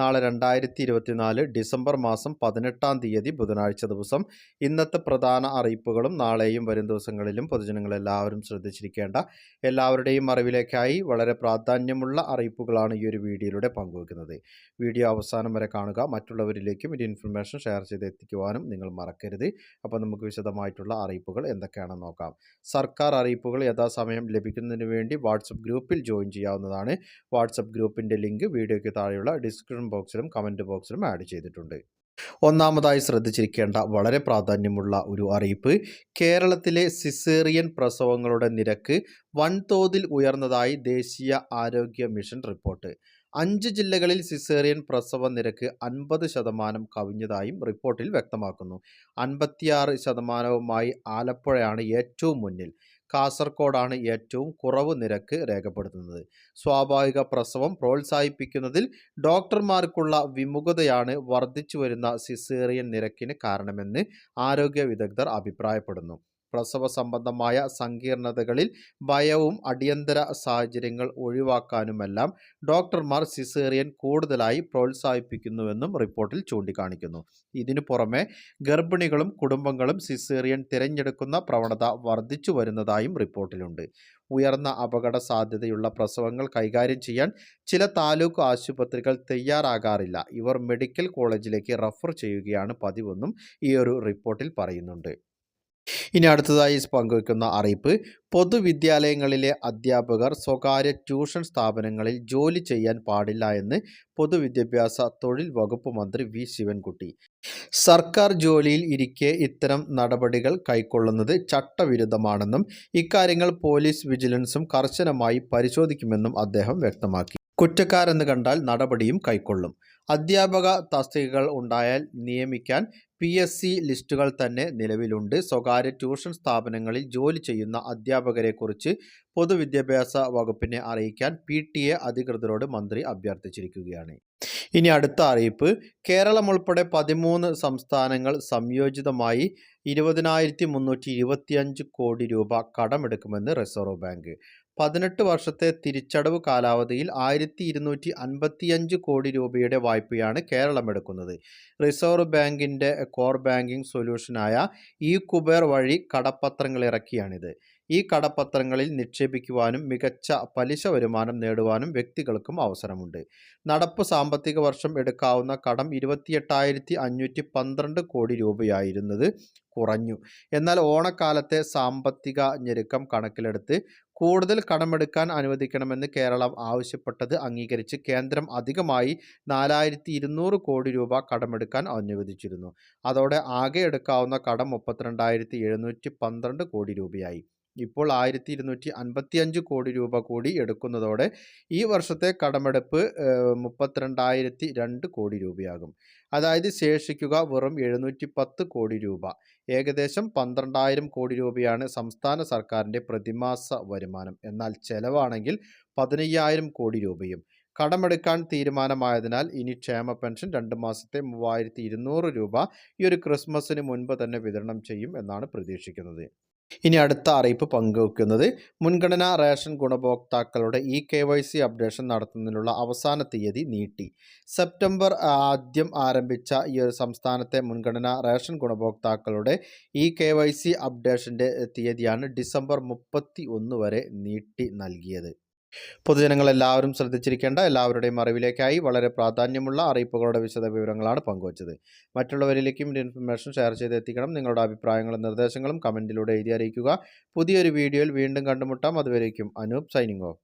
നാളെ രണ്ടായിരത്തി ഇരുപത്തിനാല് ഡിസംബർ മാസം പതിനെട്ടാം തീയതി ബുധനാഴ്ച ദിവസം. ഇന്നത്തെ പ്രധാന അറിയിപ്പുകളും നാളെയും വരും ദിവസങ്ങളിലും പൊതുജനങ്ങളെല്ലാവരും ശ്രദ്ധിച്ചിരിക്കേണ്ട. എല്ലാവരുടെയും അറിവിലേക്കായി വളരെ പ്രാധാന്യമുള്ള അറിയിപ്പുകളാണ് ഈ ഒരു വീഡിയോയിലൂടെ പങ്കുവെക്കുന്നത്. വീഡിയോ അവസാനം വരെ കാണുക. മറ്റുള്ളവരിലേക്കും ഈ ഇൻഫർമേഷൻ ഷെയർ ചെയ്ത് എത്തിക്കുവാനും നിങ്ങൾ മറക്കരുത്. അപ്പോൾ നമുക്ക് വിശദമായിട്ടുള്ള അറിയിപ്പുകൾ എന്തൊക്കെയാണെന്ന് നോക്കാം. സർക്കാർ അറിയിപ്പുകൾ യഥാസമയം ലഭിക്കുന്നതിന് വേണ്ടി വാട്സപ്പ് ഗ്രൂപ്പിൽ ജോയിൻ ചെയ്യാവുന്നതാണ്. വാട്സപ്പ് ഗ്രൂപ്പിന്റെ ലിങ്ക് വീഡിയോയ്ക്ക് താഴെയുള്ള ഡിസ്ക്രിപ്ഷൻ ബോക്സിലും കമന്റ് ബോക്സിലും ആഡ് ചെയ്തിട്ടുണ്ട്. ഒന്നാമതായി ശ്രദ്ധിച്ചിരിക്കേണ്ട വളരെ പ്രാധാന്യമുള്ള ഒരു അറിയിപ്പ് കേരളത്തിലെ സിസേറിയൻ പ്രസവങ്ങളുടെ നിരക്ക് വൻതോതിൽ ഉയർന്നതായി ദേശീയ ആരോഗ്യ മിഷൻ റിപ്പോർട്ട് അഞ്ച് ജില്ലകളിൽ സിസേറിയൻ പ്രസവ നിരക്ക് അൻപത് ശതമാനം കവിഞ്ഞതായും റിപ്പോർട്ടിൽ വ്യക്തമാക്കുന്നു. അൻപത്തിയാറ് ശതമാനവുമായി ആലപ്പുഴയാണ് ഏറ്റവും മുന്നിൽ. കാസർഗോഡാണ് ഏറ്റവും കുറവ് നിരക്ക് രേഖപ്പെടുത്തുന്നത്. സ്വാഭാവിക പ്രസവം പ്രോത്സാഹിപ്പിക്കുന്നതിൽ ഡോക്ടർമാർക്കുള്ള വിമുഖതയാണ് വർദ്ധിച്ചു വരുന്ന സിസേറിയൻ നിരക്കിന് കാരണമെന്ന് ആരോഗ്യ വിദഗ്ധർ അഭിപ്രായപ്പെടുന്നു. പ്രസവ സംബന്ധമായ സങ്കീർണതകളിൽ ഭയവും അടിയന്തര സാഹചര്യങ്ങൾ ഒഴിവാക്കാനുമെല്ലാം ഡോക്ടർമാർ സിസേറിയൻ കൂടുതലായി പ്രോത്സാഹിപ്പിക്കുന്നുവെന്നും റിപ്പോർട്ടിൽ ചൂണ്ടിക്കാണിക്കുന്നു. ഇതിനു പുറമെ ഗർഭിണികളും കുടുംബങ്ങളും സിസേറിയൻ തിരഞ്ഞെടുക്കുന്ന പ്രവണത വർദ്ധിച്ചു വരുന്നതായും റിപ്പോർട്ടിലുണ്ട്. ഉയർന്ന അപകട സാധ്യതയുള്ള പ്രസവങ്ങൾ കൈകാര്യം ചെയ്യാൻ ചില താലൂക്ക് ആശുപത്രികൾ തയ്യാറാകാറില്ല. ഇവർ മെഡിക്കൽ കോളേജിലേക്ക് റഫർ ചെയ്യുകയാണ് പതിവെന്നും ഈ ഒരു റിപ്പോർട്ടിൽ പറയുന്നുണ്ട്. ഇനി അടുത്തതായി പങ്കുവയ്ക്കുന്ന അറിയിപ്പ്. പൊതുവിദ്യാലയങ്ങളിലെ അധ്യാപകർ സ്വകാര്യ ട്യൂഷൻ സ്ഥാപനങ്ങളിൽ ജോലി ചെയ്യാൻ പാടില്ല എന്ന് പൊതുവിദ്യാഭ്യാസ തൊഴിൽ വകുപ്പ് മന്ത്രി വി. ശിവൻകുട്ടി. സർക്കാർ ജോലിയിൽ ഇരിക്കെ ഇത്തരം നടപടികൾ കൈക്കൊള്ളുന്നത് ചട്ടവിരുദ്ധമാണെന്നും ഇക്കാര്യങ്ങൾ പോലീസ് വിജിലൻസും കർശനമായി പരിശോധിക്കുമെന്നും അദ്ദേഹം വ്യക്തമാക്കി. കുറ്റക്കാരെന്ന് കണ്ടാൽ നടപടിയും കൈക്കൊള്ളും. അധ്യാപക തസ്തികകൾ ഉണ്ടായാൽ നിയമിക്കാൻ പി എസ് സി ലിസ്റ്റുകൾ തന്നെ നിലവിലുണ്ട്. സ്വകാര്യ ട്യൂഷൻ സ്ഥാപനങ്ങളിൽ ജോലി ചെയ്യുന്ന അധ്യാപകരെക്കുറിച്ച് പൊതുവിദ്യാഭ്യാസ വകുപ്പിനെ അറിയിക്കാൻ പി ടി എ അധികൃതരോട് മന്ത്രി അഭ്യർത്ഥിച്ചിരിക്കുകയാണ്. ഇനി അടുത്ത അറിയിപ്പ്. കേരളം ഉൾപ്പെടെ പതിമൂന്ന് സംസ്ഥാനങ്ങൾ സംയോജിതമായി ഇരുപതിനായിരത്തി മുന്നൂറ്റി ഇരുപത്തിയഞ്ച് കോടി രൂപ കടമെടുക്കുമെന്ന് റിസർവ് ബാങ്ക്. പതിനെട്ട് വർഷത്തെ തിരിച്ചടവ് കാലാവധിയിൽ ആയിരത്തി ഇരുന്നൂറ്റി അൻപത്തിയഞ്ച് കോടി രൂപയുടെ വായ്പയാണ് കേരളം എടുക്കുന്നത് റിസർവ് ബാങ്കിന്റെ കോർ ബാങ്കിംഗ് സൊല്യൂഷനായ ഇ കുബേർ വഴി കടപ്പത്രങ്ങൾ ഇറക്കിയാണിത്. ഈ കടപ്പത്രങ്ങളിൽ നിക്ഷേപിക്കുവാനും മികച്ച പലിശ വരുമാനം നേടുവാനും വ്യക്തികൾക്കും അവസരമുണ്ട്. നടപ്പ് സാമ്പത്തിക വർഷം എടുക്കാവുന്ന കടം ഇരുപത്തിയെട്ടായിരത്തി അഞ്ഞൂറ്റി പന്ത്രണ്ട് കോടി രൂപയായിരുന്നത് കുറഞ്ഞു. എന്നാൽ ഓണക്കാലത്തെ സാമ്പത്തിക ഞെരുക്കം കണക്കിലെടുത്ത് കൂടുതൽ കടമെടുക്കാൻ അനുവദിക്കണമെന്ന് കേരളം ആവശ്യപ്പെട്ടത് അംഗീകരിച്ച് കേന്ദ്രം അധികമായി നാലായിരത്തി ഇരുന്നൂറ് കോടി രൂപ കടമെടുക്കാൻ അനുവദിച്ചിരുന്നു. അതോടെ ആകെ എടുക്കാവുന്ന കടം മുപ്പത്തിരണ്ടായിരത്തി എഴുന്നൂറ്റി പന്ത്രണ്ട് കോടി രൂപയായി. ഇപ്പോൾ ആയിരത്തി ഇരുന്നൂറ്റി അൻപത്തിയഞ്ച് കോടി രൂപ കൂടി എടുക്കുന്നതോടെ ഈ വർഷത്തെ കടമെടുപ്പ് മുപ്പത്തിരണ്ടായിരത്തി രണ്ട് കോടി രൂപയാകും. അതായത് ശേഷിക്കുക വെറും എഴുന്നൂറ്റി പത്ത് കോടി രൂപ. ഏകദേശം പന്ത്രണ്ടായിരം കോടി രൂപയാണ് സംസ്ഥാന സർക്കാരിന്റെ പ്രതിമാസ വരുമാനം. എന്നാൽ ചെലവാണെങ്കിൽ പതിനയ്യായിരം കോടി രൂപയും. കടമെടുക്കാൻ തീരുമാനമായതിനാൽ ഇനി ക്ഷേമ പെൻഷൻ രണ്ട് മാസത്തെ മൂവായിരത്തി ഇരുന്നൂറ് രൂപ ഈ ഒരു ക്രിസ്മസിന് മുൻപ് തന്നെ വിതരണം ചെയ്യും എന്നാണ് പ്രതീക്ഷിക്കുന്നത്. ഇനി അടുത്ത അറിയിപ്പ് പങ്കുവെക്കുന്നത് മുൻഗണനാ റേഷൻ ഗുണഭോക്താക്കളുടെ E K Y C updation നടത്തുന്നതിനുള്ള അവസാന തീയതി നീട്ടി. സെപ്റ്റംബർ ആദ്യം ആരംഭിച്ച ഈ ഒരു സംസ്ഥാനത്തെ മുൻഗണനാ റേഷൻ ഗുണഭോക്താക്കളുടെ ഇ കെ വൈ സി അപ്ഡേഷന്റെ തീയതിയാണ് ഡിസംബർ മുപ്പത്തി ഒന്ന് വരെ നീട്ടി നൽകിയത്. പൊതുജനങ്ങൾ എല്ലാവരും ശ്രദ്ധിച്ചിരിക്കേണ്ട എല്ലാവരുടെയും അറിവിലേക്കായി വളരെ പ്രാധാന്യമുള്ള അറിയിപ്പുകളുടെ വിശദ വിവരങ്ങളാണ് പങ്കുവച്ചത്. മറ്റുള്ളവരിലേക്കും ഒരു ഇൻഫർമേഷൻ ഷെയർ ചെയ്ത് എത്തിക്കണം നിങ്ങളുടെ അഭിപ്രായങ്ങളും നിർദ്ദേശങ്ങളും കമന്റിലൂടെ എഴുതി അറിയിക്കുക. പുതിയൊരു വീഡിയോയിൽ വീണ്ടും കണ്ടുമുട്ടാം. അതുവരേക്കും അനൂപ് സൈനിങ് ഓഫ്.